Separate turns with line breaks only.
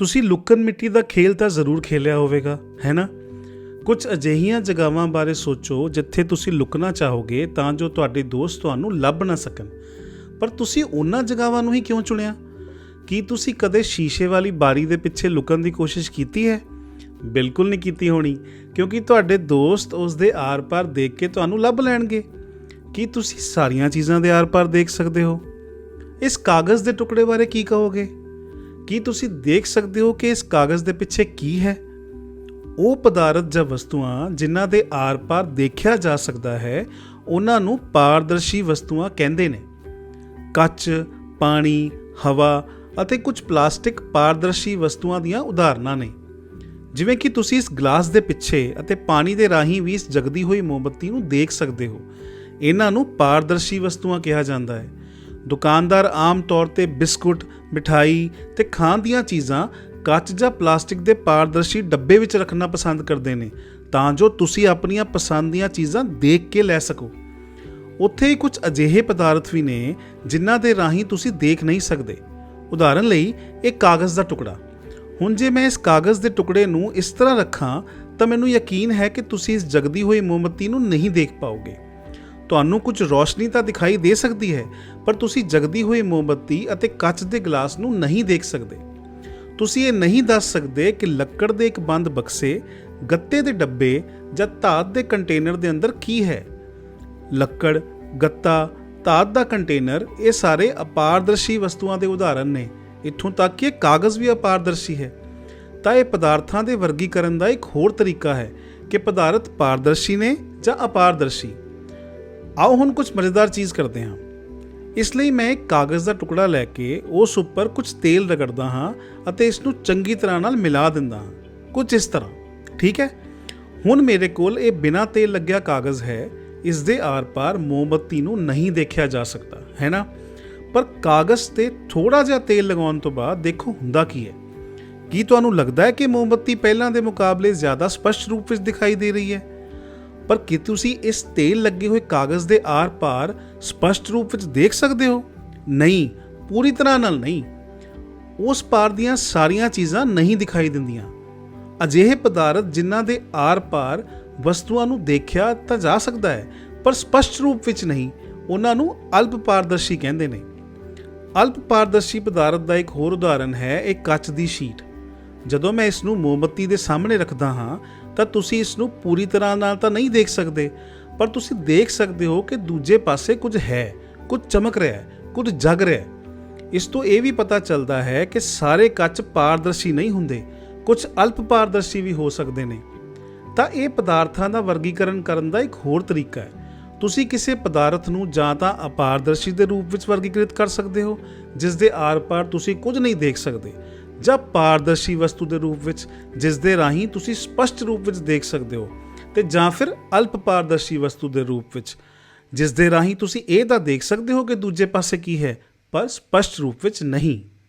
ਤੁਸੀਂ ਲੁੱਕਣ ਮਿੱਟੀ ਦਾ ਖੇਲ ਤਾਂ ਜ਼ਰੂਰ ਖੇਲਿਆ ਹੋਵੇਗਾ, ਹੈ ਨਾ? ਕੁਝ ਅਜਿਹੀਆਂ ਜਗ੍ਹਾਵਾਂ ਬਾਰੇ ਸੋਚੋ ਜਿੱਥੇ ਤੁਸੀਂ ਲੁਕਣਾ ਚਾਹੋਗੇ ਤਾਂ ਜੋ ਤੁਹਾਡੇ ਦੋਸਤ ਤੁਹਾਨੂੰ ਲੱਭ ਨਾ ਸਕਣ। ਪਰ ਤੁਸੀਂ ਉਹਨਾਂ ਜਗ੍ਹਾਵਾਂ ਨੂੰ ਹੀ ਕਿਉਂ ਚੁਣਿਆ? ਕੀ ਤੁਸੀਂ ਕਦੇ ਸ਼ੀਸ਼ੇ ਵਾਲੀ ਬਾਰੀ ਦੇ ਪਿੱਛੇ ਲੁਕਣ ਦੀ ਕੋਸ਼ਿਸ਼ ਕੀਤੀ ਹੈ? ਬਿਲਕੁਲ ਨਹੀਂ ਕੀਤੀ ਹੋਣੀ, ਕਿਉਂਕਿ ਤੁਹਾਡੇ ਦੋਸਤ ਉਸ ਦੇ ਆਰ-ਪਾਰ ਦੇਖ ਕੇ ਤੁਹਾਨੂੰ ਲੱਭ ਲੈਣਗੇ। ਕੀ ਤੁਸੀਂ ਸਾਰੀਆਂ ਚੀਜ਼ਾਂ ਦੇ ਆਰ-ਪਾਰ ਦੇਖ ਸਕਦੇ ਹੋ? ਇਸ ਕਾਗਜ਼ ਦੇ ਟੁਕੜੇ ਬਾਰੇ ਕੀ ਕਹੋਗੇ? ਕੀ ਤੁਸੀਂ ਦੇਖ ਸਕਦੇ ਹੋ ਕਿ ਇਸ ਕਾਗਜ਼ ਦੇ ਪਿੱਛੇ ਕੀ ਹੈ? ਉਹ ਪਦਾਰਥ ਜਾਂ ਵਸਤੂਆਂ ਜਿਨ੍ਹਾਂ ਦੇ ਆਰ-ਪਾਰ ਦੇਖਿਆ ਜਾ ਸਕਦਾ ਹੈ, ਉਹਨਾਂ ਨੂੰ ਪਾਰਦਰਸ਼ੀ ਵਸਤੂਆਂ ਕਹਿੰਦੇ ਨੇ। ਕੱਚ, ਪਾਣੀ, ਹਵਾ ਅਤੇ ਕੁਝ ਪਲਾਸਟਿਕ ਪਾਰਦਰਸ਼ੀ ਵਸਤੂਆਂ ਦੀਆਂ ਉਦਾਹਰਨਾਂ ਨੇ। ਜਿਵੇਂ ਕਿ ਤੁਸੀਂ ਇਸ ਗਲਾਸ ਦੇ ਪਿੱਛੇ ਅਤੇ ਪਾਣੀ ਦੇ ਰਾਹੀਂ ਵੀ ਇਸ ਜਗਦੀ ਹੋਈ ਮੋਮਬੱਤੀ ਨੂੰ ਦੇਖ ਸਕਦੇ ਹੋ। ਇਹਨਾਂ ਨੂੰ ਪਾਰਦਰਸ਼ੀ ਵਸਤੂਆਂ ਕਿਹਾ ਜਾਂਦਾ ਹੈ। ਦੁਕਾਨਦਾਰ ਆਮ ਤੌਰ ਤੇ ਬਿਸਕੁਟ, ਮਠਾਈ ਤੇ ਖਾਣ ਦੀਆਂ ਚੀਜ਼ਾਂ ਕੱਚ ਜਾਂ ਪਲਾਸਟਿਕ ਦੇ ਪਾਰਦਰਸ਼ੀ ਡੱਬੇ ਵਿੱਚ ਰੱਖਣਾ ਪਸੰਦ ਕਰਦੇ ਨੇ, ਤਾਂ ਜੋ ਤੁਸੀਂ ਆਪਣੀਆਂ ਪਸੰਦ ਦੀਆਂ ਚੀਜ਼ਾਂ ਦੇਖ ਕੇ ਲੈ ਸਕੋ। ਉੱਥੇ ਹੀ ਕੁਝ ਅਜਿਹੇ ਪਦਾਰਥ ਵੀ ਨੇ ਜਿਨ੍ਹਾਂ ਦੇ ਰਾਹੀਂ ਤੁਸੀਂ ਦੇਖ ਨਹੀਂ ਸਕਦੇ। ਉਦਾਹਰਨ ਲਈ, ਇਹ ਕਾਗਜ਼ ਦਾ ਟੁਕੜਾ। ਹੁਣ ਜੇ ਮੈਂ ਇਸ ਕਾਗਜ਼ ਦੇ ਟੁਕੜੇ ਨੂੰ ਇਸ ਤਰ੍ਹਾਂ ਰੱਖਾਂ, ਤਾਂ ਮੈਨੂੰ ਯਕੀਨ ਹੈ ਕਿ ਤੁਸੀਂ ਇਸ ਜਗਦੀ ਹੋਈ ਮੋਮਬੱਤੀ ਨੂੰ ਨਹੀਂ ਦੇਖ ਪਾਓਗੇ। ਤੁਹਾਨੂੰ ਕੁਝ ਰੋਸ਼ਨੀ ਤਾਂ ਦਿਖਾਈ ਦੇ ਸਕਦੀ ਹੈ, ਪਰ ਤੁਸੀਂ ਜਗਦੀ ਹੋਈ ਮੋਮਬੱਤੀ ਅਤੇ ਕੱਚ ਦੇ ਗਲਾਸ ਨੂੰ ਨਹੀਂ ਦੇਖ ਸਕਦੇ। ਤੁਸੀਂ ਇਹ ਨਹੀਂ ਦੱਸ ਸਕਦੇ ਕਿ ਲੱਕੜ ਦੇ ਇੱਕ ਬੰਦ ਬਕਸੇ, ਗੱਤੇ ਦੇ ਡੱਬੇ ਜਾਂ ਧਾਤ ਦੇ ਕੰਟੇਨਰ ਦੇ ਅੰਦਰ ਕੀ ਹੈ। ਲੱਕੜ, ਗੱਤਾ, ਧਾਤ ਦਾ ਕੰਟੇਨਰ ਇਹ ਸਾਰੇ ਅਪਾਰਦਰਸ਼ੀ ਵਸਤੂਆਂ ਦੇ ਉਦਾਹਰਨ ਨੇ। ਇੱਥੋਂ ਤੱਕ ਕਿ ਕਾਗਜ਼ ਵੀ ਅਪਾਰਦਰਸ਼ੀ ਹੈ। ਤਾਂ ਇਹ ਪਦਾਰਥਾਂ ਦੇ ਵਰਗੀਕਰਨ ਦਾ ਇੱਕ ਹੋਰ ਤਰੀਕਾ ਹੈ ਕਿ ਪਦਾਰਥ ਪਾਰਦਰਸ਼ੀ ਨੇ ਜਾਂ ਅਪਾਰਦਰਸ਼ੀ। ਆਓ ਹੁਣ ਕੁਝ ਮਜ਼ੇਦਾਰ ਚੀਜ਼ ਕਰਦੇ ਹਾਂ। ਇਸ ਲਈ ਮੈਂ ਇੱਕ ਕਾਗਜ਼ ਦਾ ਟੁਕੜਾ ਲੈ ਕੇ ਉਸ ਉੱਪਰ ਕੁਝ ਤੇਲ ਰਗੜਦਾ ਹਾਂ ਅਤੇ ਇਸ ਨੂੰ ਚੰਗੀ ਤਰ੍ਹਾਂ ਨਾਲ ਮਿਲਾ ਦਿੰਦਾ ਹਾਂ। ਕੁਝ ਇਸ ਤਰ੍ਹਾਂ, ਠੀਕ ਹੈ? ਹੁਣ ਮੇਰੇ ਕੋਲ ਇਹ ਬਿਨਾਂ ਤੇਲ ਲੱਗਿਆ ਕਾਗਜ਼ ਹੈ, ਇਸ ਦੇ ਆਰ-ਪਾਰ ਮੋਮਬੱਤੀ ਨੂੰ ਨਹੀਂ ਦੇਖਿਆ ਜਾ ਸਕਦਾ, ਹੈ ਨਾ? ਪਰ ਕਾਗਜ਼ ਤੇ ਥੋੜਾ ਜਿਹਾ ਤੇਲ ਲਗਾਉਣ ਤੋਂ ਬਾਅਦ ਦੇਖੋ ਹੁੰਦਾ ਕੀ ਹੈ। ਕੀ ਤੁਹਾਨੂੰ ਲੱਗਦਾ ਹੈ ਕਿ ਮੋਮਬੱਤੀ ਪਹਿਲਾਂ ਦੇ ਮੁਕਾਬਲੇ ਜ਼ਿਆਦਾ ਸਪਸ਼ਟ ਰੂਪ ਵਿੱਚ ਦਿਖਾਈ ਦੇ ਰਹੀ ਹੈ? ਪਰ ਕੀ ਤੁਸੀਂ ਇਸ ਤੇਲ ਲੱਗੇ ਹੋਏ ਕਾਗਜ਼ ਦੇ ਆਰ-ਪਾਰ ਸਪਸ਼ਟ ਰੂਪ ਵਿੱਚ ਦੇਖ ਸਕਦੇ ਹੋ? ਨਹੀਂ, ਪੂਰੀ ਤਰ੍ਹਾਂ ਨਾਲ ਨਹੀਂ। ਉਸ ਪਾਰ ਦੀਆਂ ਸਾਰੀਆਂ ਚੀਜ਼ਾਂ ਨਹੀਂ ਦਿਖਾਈ ਦਿੰਦੀਆਂ। ਅਜਿਹੇ ਪਦਾਰਥ ਜਿਨ੍ਹਾਂ ਦੇ ਆਰ-ਪਾਰ ਵਸਤੂਆਂ ਨੂੰ ਦੇਖਿਆ ਤਾਂ ਜਾ ਸਕਦਾ ਹੈ, ਪਰ ਸਪਸ਼ਟ ਰੂਪ ਵਿੱਚ ਨਹੀਂ। ਉਹਨਾਂ ਨੂੰ ਅਲਪ ਪਾਰਦਰਸ਼ੀ ਕਹਿੰਦੇ ਨੇ। ਅਲਪ ਪਾਰਦਰਸ਼ੀ ਪਦਾਰਥ ਦਾ ਇੱਕ ਹੋਰ ਉਦਾਹਰਨ ਹੈ, ਇਹ ਕੱਚ ਦੀ ਸ਼ੀਟ। ਜਦੋਂ ਮੈਂ ਇਸ ਨੂੰ ਮੋਮਬੱਤੀ ਦੇ ਸਾਹਮਣੇ ਰੱਖਦਾ ਹਾਂ ਤਾਂ ਤੁਸੀਂ ਇਸ ਨੂੰ ਪੂਰੀ ਤਰ੍ਹਾਂ ਨਾਲ ਤਾਂ ਨਹੀਂ ਦੇਖ ਸਕਦੇ, ਪਰ ਤੁਸੀਂ ਦੇਖ ਸਕਦੇ ਹੋ ਕਿ ਦੂਜੇ ਪਾਸੇ ਕੁਝ ਹੈ, ਕੁਝ ਚਮਕ ਰਿਹਾ ਹੈ, ਕੁਝ ਜਗ ਰਿਹਾ ਹੈ। ਇਸ ਤੋਂ ਇਹ ਵੀ ਪਤਾ ਚੱਲਦਾ ਹੈ ਕਿ ਸਾਰੇ ਕੱਚ ਪਾਰਦਰਸ਼ੀ ਨਹੀਂ ਹੁੰਦੇ, ਕੁਝ ਅਲਪ ਪਾਰਦਰਸ਼ੀ ਵੀ ਹੋ ਸਕਦੇ ਨੇ। ਤਾਂ ਇਹ ਪਦਾਰਥਾਂ ਦਾ ਵਰਗੀਕਰਨ ਕਰਨ ਦਾ ਇੱਕ ਹੋਰ ਤਰੀਕਾ ਹੈ। ਤੁਸੀਂ ਕਿਸੇ ਪਦਾਰਥ ਨੂੰ ਜਾਂ ਤਾਂ ਅਪਾਰਦਰਸ਼ੀ ਦੇ ਰੂਪ ਵਿੱਚ ਵਰਗੀਕ੍ਰਿਤ ਕਰ ਸਕਦੇ ਹੋ, ਜਿਸ ਦੇ ਆਰ-ਪਾਰ ਤੁਸੀਂ ਕੁਝ ਨਹੀਂ ਦੇਖ ਸਕਦੇ। ਜਾਂ ਪਾਰਦਰਸ਼ੀ ਵਸਤੂ ਦੇ ਰੂਪ ਵਿੱਚ, ਜਿਸ ਦੇ ਰਾਹੀਂ ਤੁਸੀਂ ਸਪਸ਼ਟ ਰੂਪ ਵਿੱਚ ਦੇਖ ਸਕਦੇ ਹੋ, ਤੇ ਜਾਂ ਫਿਰ ਅਲਪ ਪਾਰਦਰਸ਼ੀ ਵਸਤੂ ਦੇ ਰੂਪ ਵਿੱਚ, ਜਿਸ ਦੇ ਰਾਹੀਂ ਤੁਸੀਂ ਇਹ ਤਾਂ ਦੇਖ ਸਕਦੇ ਹੋ ਕਿ ਦੂਜੇ ਪਾਸੇ ਕੀ ਹੈ, ਪਰ ਸਪਸ਼ਟ ਰੂਪ ਵਿੱਚ ਨਹੀਂ।